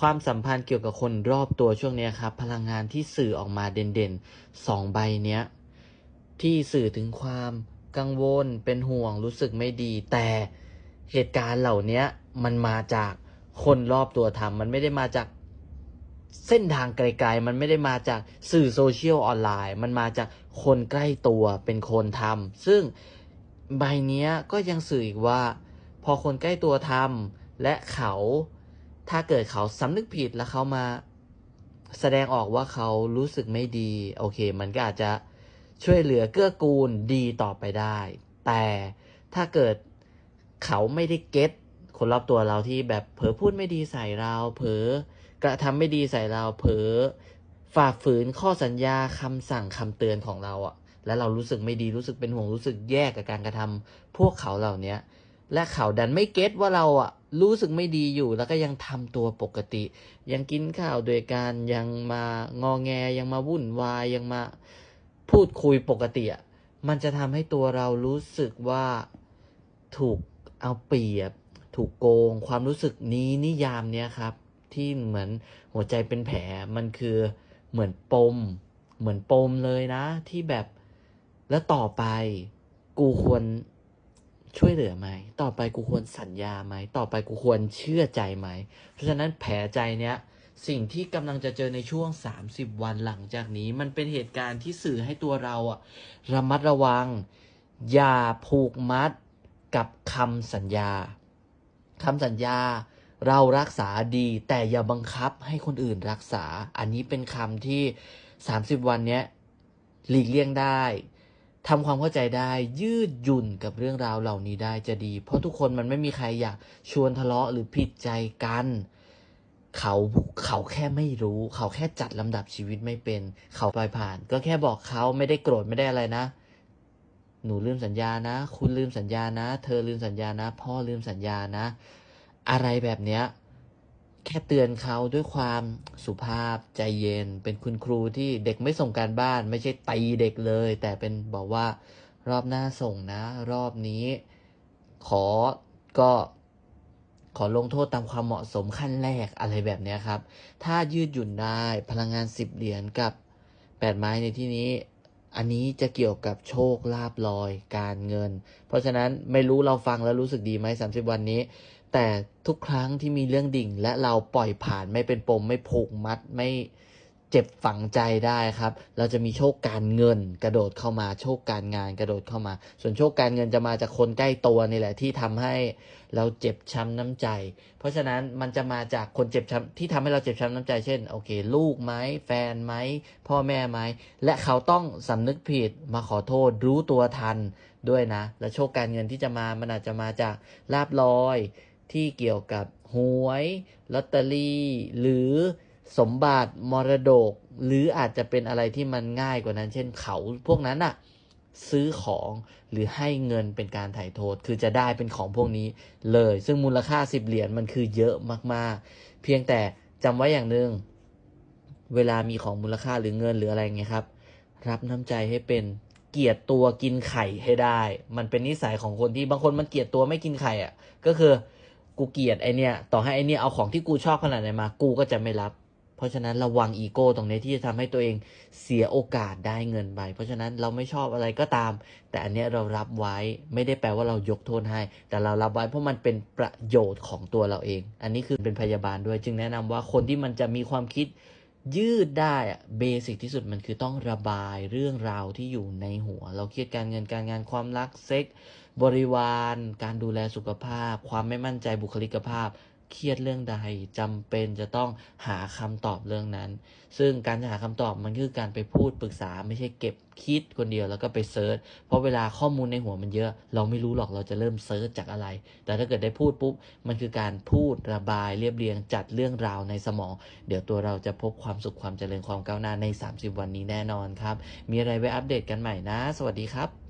ความสัมพันธ์เกี่ยวกับคนรอบตัวช่วงนี้ครับ พลังงานที่สื่อออกมาเด่นๆสองใบเนี้ย ที่สื่อถึงความกังวลเป็นห่วงรู้สึกไม่ดี แต่เหตุการณ์เหล่านี้มันมาจากคนรอบตัวทำมันไม่ได้มาจากเส้นทางไกลๆ มันไม่ได้มาจากสื่อโซเชียลออนไลน์ มันมาจากคนใกล้ตัวเป็นคนทำซึ่งใบเนี้ยก็ยังสื่ออีกว่า พอคนใกล้ตัวทำและเขา ถ้าเกิดเขาสำนึกผิดแล้วเขามาแสดงออกว่าเขารู้สึกไม่ดี โอเค มันก็อาจจะช่วยเหลือเกื้อกูลดีต่อไปได้ แต่ถ้าเกิดเขาไม่ได้เก็ตคนรอบตัวเราที่แบบเผลอพูดไม่ดีใส่เรา เผลอกระทำไม่ดีใส่เรา เผลอฝ่าฝืนข้อสัญญาคำสั่งคำเตือนของเราอะแล้วเรารู้สึกไม่ดีรู้สึกเป็นห่วงรู้สึกแย่กับการกระทำพวกเขาเหล่านี้ และเขาดันไม่เก็ตว่าเราอะรู้สึกไม่ดีอยู่แล้วก็ยังทำตัวปกติ ยังกินข้าวโดยการยังมางอแงยังมาวุ่นวายยังมาพูดคุยปกติอะมันจะทำให้ตัวเรารู้สึกว่าถูกเอาเปรียบ ถูกโกง ความรู้สึกนี้นิยามเนี้ยครับ ที่เหมือนหัวใจเป็นแผลมันคือเหมือนปม เหมือนปมเลยนะ ที่แบบแล้วต่อไปกูควร ช่วยเหลือไหม ต่อไปกูควรสัญญาไหม ต่อไปกูควรเชื่อใจไหม เพราะฉะนั้นแผลใจเนี้ยสิ่งที่กำลังจะเจอในช่วง 30 วันหลังจากนี้ มันเป็นเหตุการณ์ที่สื่อให้ตัวเราอะระมัดระวัง อย่าผูกมัดกับคำสัญญาคำสัญญาเรารักษาดี แต่อย่าบังคับให้คนอื่นรักษา อันนี้เป็นคำที่ 30 วันเนี้ยหลีกเลี่ยงได้ ทำความเข้าใจได้ยืดหยุ่นกับเรื่องราวเหล่านี้ได้จะดี เพราะทุกคนมันไม่มีใครอยากชวนทะเลาะหรือผิดใจกัน เขาเขาแค่ไม่รู้ เขาแค่จัดลำดับชีวิตไม่เป็น เขาปล่อยผ่าน ก็แค่บอกเขาไม่ได้โกรธไม่ได้อะไรนะ หนูลืมสัญญานะ คุณลืมสัญญานะ เธอลืมสัญญานะ พ่อลืมสัญญานะ อะไรแบบเนี้ย แค่เตือนเขาด้วยความสุภาพใจเย็น เป็นคุณครูที่เด็กไม่ส่งการบ้าน ไม่ใช่ตีเด็กเลย แต่เป็นบอกว่ารอบหน้าส่งนะ รอบนี้ ขอก็ขอลงโทษตามความเหมาะสมขั้นแรกอะไรแบบนี้ครับ ถ้ายืดหยุ่นได้พลังงานสิบเหรียญกับแปดไม้ในที่นี้ อันนี้จะเกี่ยวกับโชคลาภลอยการเงิน เพราะฉะนั้นไม่รู้เราฟังแล้วรู้สึกดีไหมสามสิบวันนี้ แต่ทุกครั้งที่มีเรื่องดิ่ง และเราปล่อยผ่านไม่เป็นปมไม่ผูกมัดไม่เจ็บฝังใจได้ครับ เราจะมีโชคการเงินกระโดดเข้ามา โชคการงานกระโดดเข้ามา ส่วนโชคการเงินจะมาจากคนใกล้ตัวนี่แหละที่ทำให้เราเจ็บช้ำน้ำใจ เพราะฉะนั้นมันจะมาจากคนเจ็บช้ำที่ทำให้เราเจ็บช้ำน้ำใจ เช่นโอเค ลูกไหมแฟนไหมพ่อแม่ไหมและเขาต้องสำนึกผิดมาขอโทษรู้ตัวทันด้วยนะ และโชคการเงินที่จะมามันอาจจะมาจากลาบลอย ที่เกี่ยวกับหวยลอตเตอรี่ หรือสมบัติมรดก หรืออาจจะเป็นอะไรที่มันง่ายกว่านั้น เช่นเขาพวกนั้นอะซื้อของหรือให้เงินเป็นการถ่ายโทษ คือจะได้เป็นของพวกนี้เลย ซึ่งมูลค่าสิบเหรียญมันคือเยอะมากๆ เพียงแต่จำไว้อย่างหนึ่งเวลามีของมูลค่าหรือเงินหรืออะไรเงี้ยครับ รับน้ำใจให้เป็นเกียรติตัวกินไข่ให้ได้ มันเป็นนิสัยของคนที่บางคนมันเกียรติตัวไม่กินไข่อะ่ะ ก็คือ กูเกลียดไอเนี้ยต่อให้ไอเนี้ยเอาของที่กูชอบขนาดไหนมา กูก็จะไม่รับ เพราะฉะนั้นระวังอีโก้ตรงนี้ที่จะทำให้ตัวเองเสียโอกาสได้เงินไป เพราะฉะนั้นเราไม่ชอบอะไรก็ตาม แต่อันเนี้ยเรารับไว้ไม่ได้แปลว่าเรายกโทษให้ แต่เรารับไว้เพราะมันเป็นประโยชน์ของตัวเราเอง อันนี้คือเป็นพยาบาลด้วย จึงแนะนำว่าคนที่มันจะมีความคิดยืดได้อะเบสิกที่สุดมันคือต้องระบายเรื่องราวที่อยู่ในหัว เราเครียดการเงินการงานความรักเซ็ก บริวาร การดูแลสุขภาพ ความไม่มั่นใจบุคลิกภาพ เครียดเรื่องใดจำเป็นจะต้องหาคำตอบเรื่องนั้น ซึ่งการจะหาคำตอบมันคือการไปพูดปรึกษาไม่ใช่เก็บคิดคนเดียวแล้วก็ไปเซิร์ช เพราะเวลาข้อมูลในหัวมันเยอะ เราไม่รู้หรอกเราจะเริ่มเซิร์ชจากอะไร แต่ถ้าเกิดได้พูดปุ๊บ มันคือการพูดระบายเรียบเรียงจัดเรื่องราวในสมอง เดี๋ยวตัวเราจะพบความสุขความเจริญความก้าวหน้าใน 30 วันนี้แน่นอนครับ มีอะไรไว้อัปเดตกันใหม่นะ สวัสดีครับ